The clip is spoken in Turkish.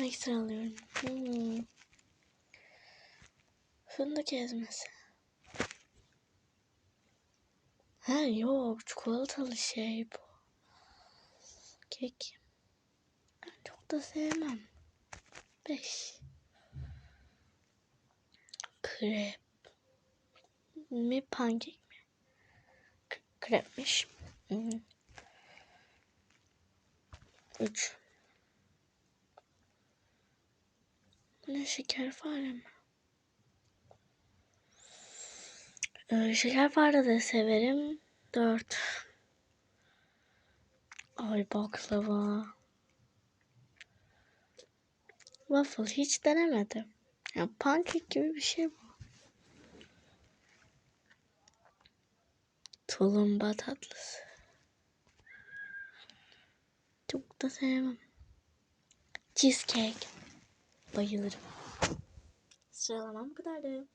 Ekstra alıyorum. Hmm. Fındık ezmesi. Ha yok çikolatalı şey bu. Kek. Çok da sevmem. Beş. Krep. Mi pankek mi? K- krepmiş. Hmm. Üç. Ne şekerpare mi? Ee, şekerpare de severim. Dört. Ay baklava. Waffle hiç denemedim. Ya pankek gibi bir şey bu. Tulumba tatlısı. Çok da sevmem. Cheesecake. Bayılırım. Sıralamam bu kadardı.